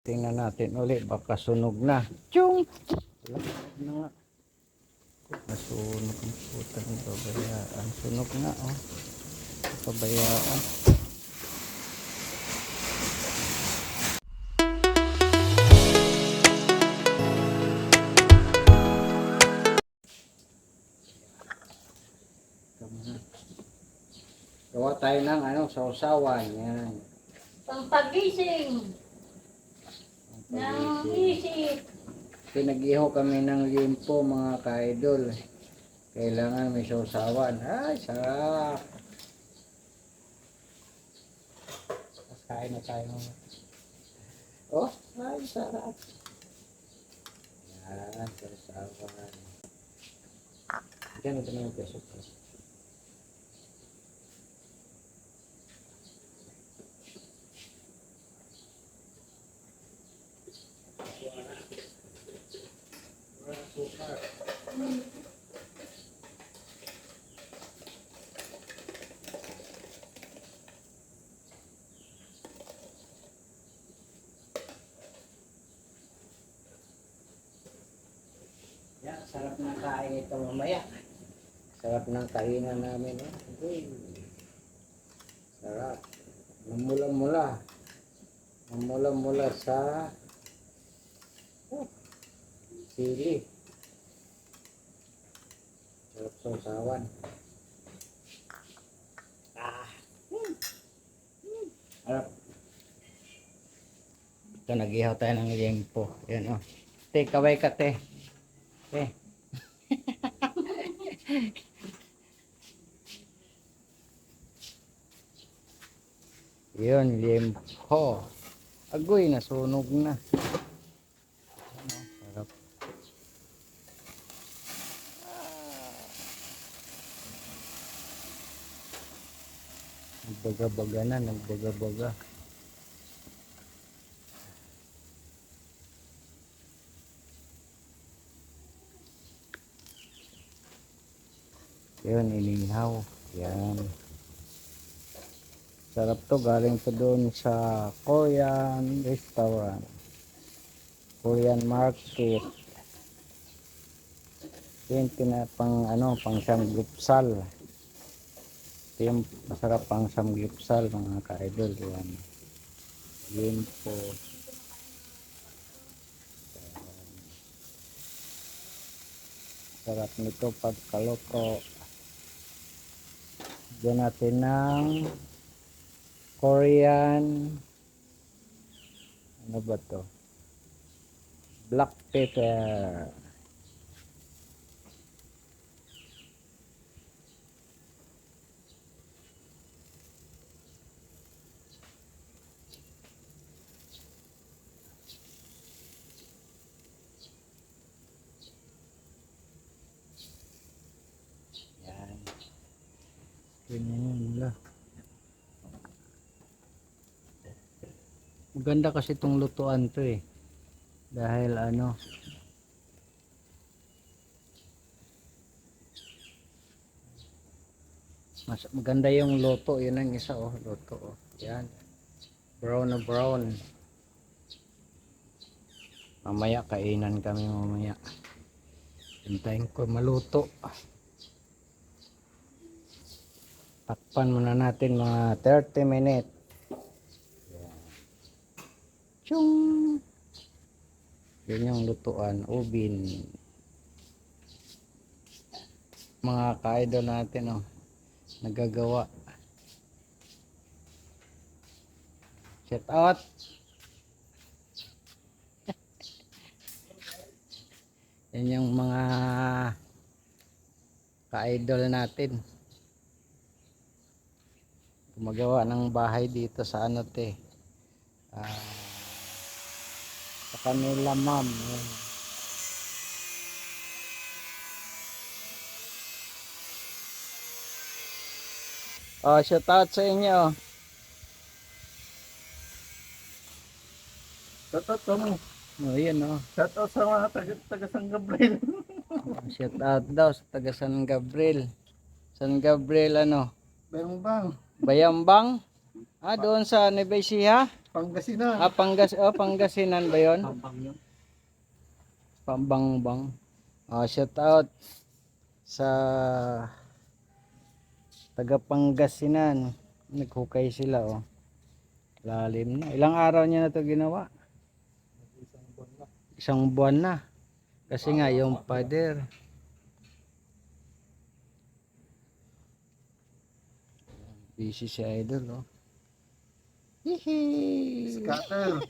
Tingnan natin ulit, baka sunog na. Chung! Wala na nga. Nasunog ang puta ng pabayaan. Sunog na, oh. Pabayaan. Gawa tayo ng ano, sausawan. Yan. Pampagising ng isip. Pinag-iho kami ng limpo mga ka-idol. Kailangan may sausawan. Ay, sarap. Tapos kain na tayo. Oh, ay, sarap. Yan, sausawan. Diyan, ito na yung peso ko. Yan, sarap ng kain ito mamaya. Sarap ng kainan namin. Eh. Sarap. Mamula-mula. Mamula-mula sa oh, sili. Sarap sa usawan. Ah. Sarap. Ito, nag-ihaw tayo ng liempo. Yan, oh. Te, kaway ka, te. Eh. Yun, limpo. Agoy, nasunog na. Sarap. Nagbaga-baga na, nagbaga-baga. Yun, inihaw. Yan. Sarap to. Galing to doon sa Korean restaurant. Korean market. Yan, pina, pang, ano, pang samgupsal. Ito yung masarap pang samgupsal, mga ka-idol. Yan. Yun po. Sarap nito pagkaluto. Diyan natin ng Korean ano ba to? Black pepper. Yan. Ganyan yun mula. Maganda kasi itong lutuan to eh. Dahil ano, mas maganda yung loto. Yun ang isa oh, loto oh. Yan. Brown na brown. Mamaya kainan kami mamaya. Hintayin ko maluto. Takpan muna natin mga 30 minutes. Chung! Yun yung lutuan, ubin. Mga ka-idol natin, oh, nagagawa. Shout out! Yan yung mga ka-idol natin. Gumagawa ng bahay dito sa ano te. Ah, sa kanila ma'am. Oh, shout out sa inyo. Shoutout ka mo. Oh, yan oh. Shoutout sa mga taga, taga San Gabriel. Shout out daw sa taga San Gabriel. San Gabriel ano? Bayang bang. Bayambang? Ah, doon sa Nueva Ecija? Pangasinan. Ah, Pangas, oh, Pangasinan ba yun? Pampang yun. Pambangbang. Ah, shout out sa taga Pangasinan. Naghukay sila oh. Lalim na. Ilang araw niya na to ginawa? Isang buwan na. Kasi nga yung pader. Busy si Idol oh. Hihi. Scatter.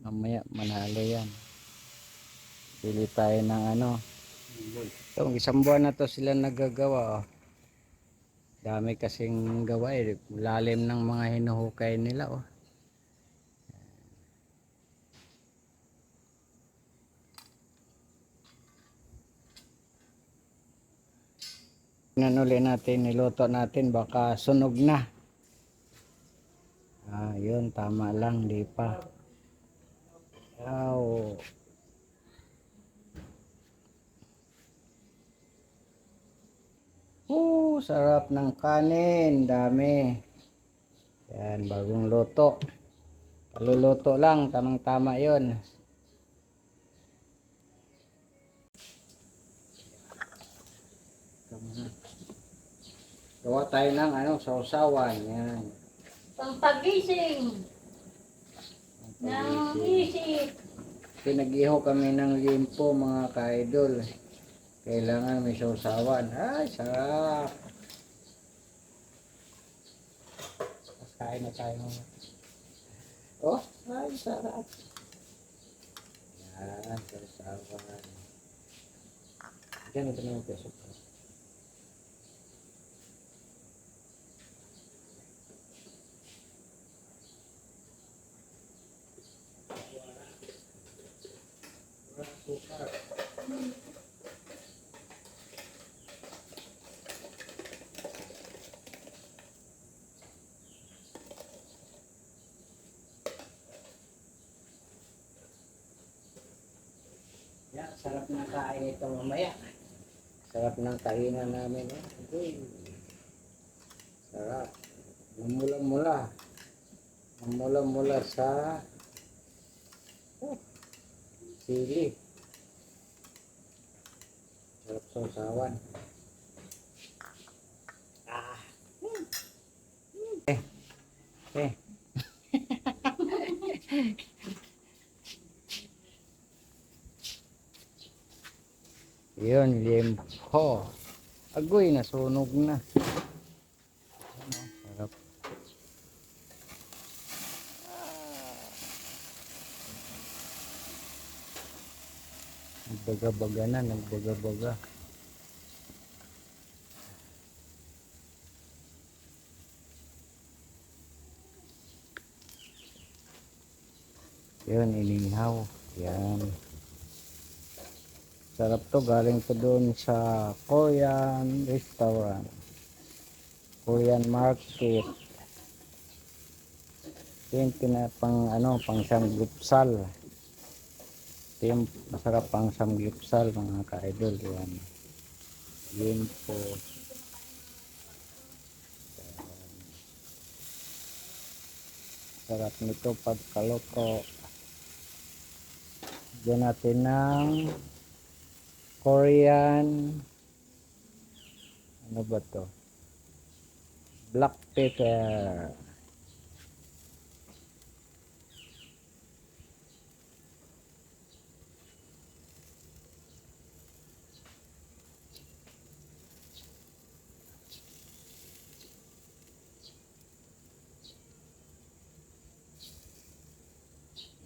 Mamaya manalo yan. Pili tayo ng ano. Ito, isang buwan na to sila nagagawa. Oh. Dami kasing gawa eh. Lalim ng mga hinuhukay nila. Oh. Tingnan uli natin, niluto natin, baka sunog na. Ah, yun, tama lang, di pa. Yaw. Uh, sarap ng kanin, dami. Yan, bagong luto. Paluluto lang, tamang tama yon. Gawa tayo ng ano, sausawan. Yan. Pampagising ng isip. Pinag-iho kami ng limpo mga ka-idol. Kailangan may sausawan. Ay, sarap. Tapos kain na tayo. Oh, ay, sarap. Yan, sausawan. Diyan, ito na yung peso. Yan, sarap ng kain ito mamaya. Sarap ng kainan namin. Eh. Uy. Sarap. Mamula-mula. Mamula-mula sa sili. Sarap sa usawan. Ah. Eh. Eh. Yun, limpo. Agoy, nasunog na. Sarap. Nagbaga-baga na, nagbaga-baga. Yun, inihaw. Yan. Sarap to, galing to doon sa Korean restaurant. Korean market. Yung pina, pang ano, pang samgupsal. Ito yung masarap pang samgupsal mga ka-idol. Yan. Yun po. Sarap nito pagkaluto. Diyan natin ng Korean. Ano ba to? Black pepper.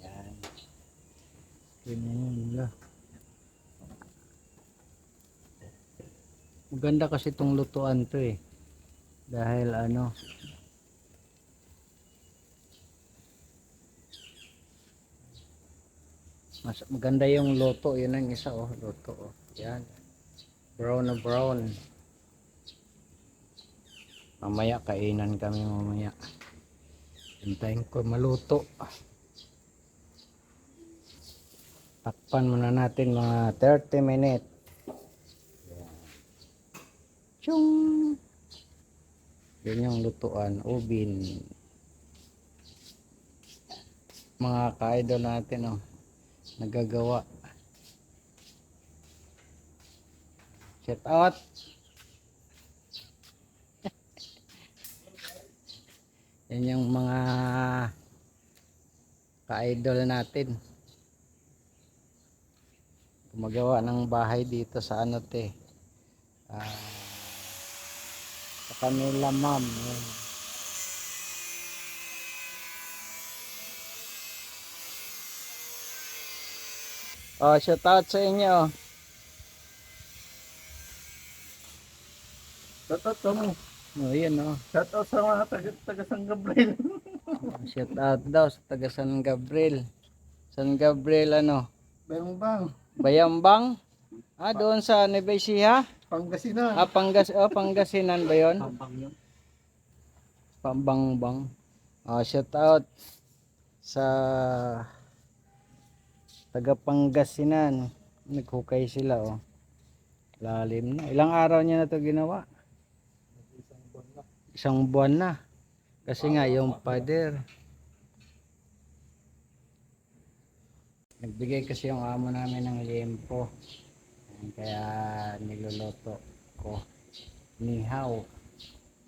Yan. Ganyan yun Maganda kasi itong lutuan to eh. Dahil ano, mas maganda yung luto. Yun ang isa oh, luto oh. Yan. Brown na brown. Mamaya kainan kami mamaya. Hintayin ko maluto. Takpan muna natin mga 30 minutes. Chung! Yan yung lutuan, ubin. Mga ka-idol natin, oh. Nagagawa. Shout out! Yan yung mga ka-idol natin. Gumagawa ng bahay dito sa ano te. Ah, sa kanila ma'am. Yan. Oh, shout out sa inyo. Shoutout ka mo. Oh, yan oh. Shoutout sa mga taga, taga San Gabriel. Shout out daw sa taga San Gabriel. San Gabriel ano? Bayang bang. Bayambang? Ah, doon sa Nueva Ecija? Pangasinan. Ah, Pangas, oh, Pangasinan ba yun? Pampang yun. Pambangbang. Ah, shout out sa taga Pangasinan. Naghukay sila oh. Lalim na. Ilang araw niya na to ginawa? Isang buwan na. Kasi nga yung pader. Nagbigay kasi yung amo namin ng liempo. Kaya niluluto ko. Nihaw.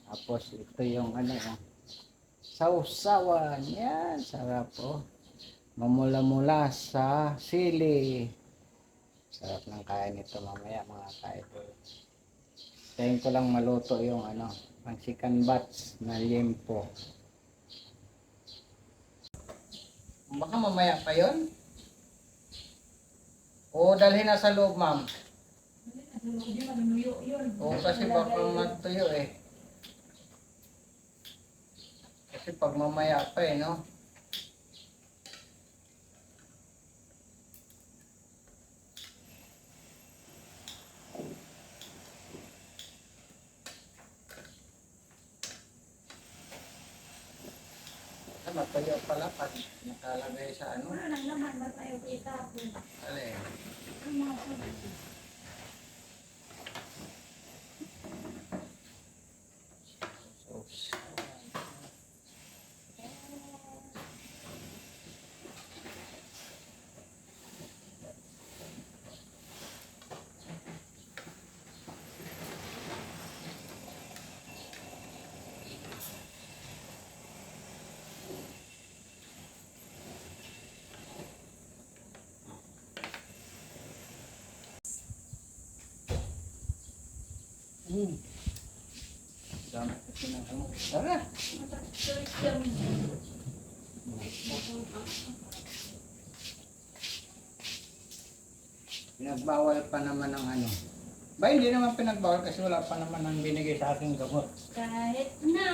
Tapos ito yung ano oh. Sausawan. Yan. Sarap oh. Mamula-mula sa sili. Sarap ng kain nito mamaya mga kaidol. Tayin ko lang maluto yung ano, pang chicken bats na liempo. Baka mamaya pa yon? O dalhin na sa loob, ma'am. Oo, kasi baka matuyo eh. Kasi pag mamaya pa eh, no? Matuyo pala pag nakalagay sa ano. Wala nang naman ba tayo kita? Alin? So, Hmm. Dami kasi ng ano. Tara! Pinagbawal pa naman ng ano. Ba, hindi naman pinagbawal kasi wala pa naman ang binigay sa aking gamot. Kahit na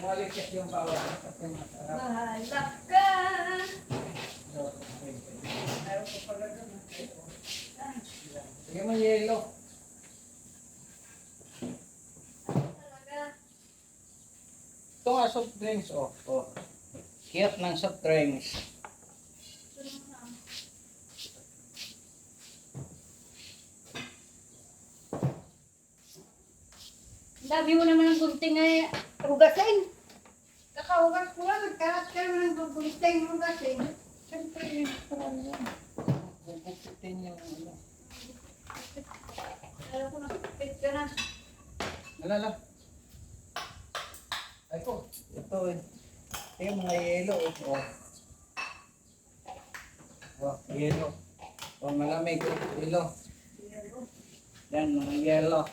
Umalikit yung bawal kasi masarap. bahala ka. Sige mo yelo. Ito nga soft drinks, oh. oh. Cute ng soft drinks. Dami mo naman ng gunting ay hugasin. Kakahugas ko lang, nagkalat ka naman ng gunting hugasin. Siyempre, para yan. Bubukitin yung ano. Alam ko nakapit ka na. Nalala. Ay ko, ito eh. Ito yung mga yelo. Oh. Oh, oh yelo. Oh, malamig. Yelo. Yan, mga yelo.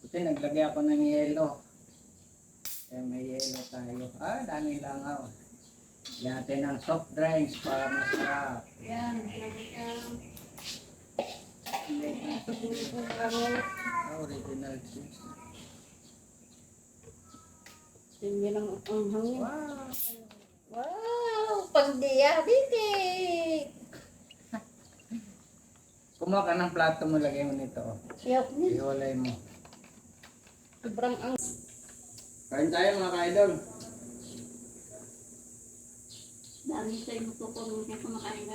Ito naglagay ako ng yelo. Eh, may yelo tayo. Ah, dami lang ako. Yan natin ng soft drinks para masarap. Yan, yan. Ah, original juice. Yan ang ang hangin. Wow! Wow, pang diabetic. Kumuha ka ng plato mo, lagay mo nito. oh. Niya. Iwalay mo. Sobrang ang... Kain tayo mga ka-idol. Dami sa'yo magkukulong kaya kumakain ka.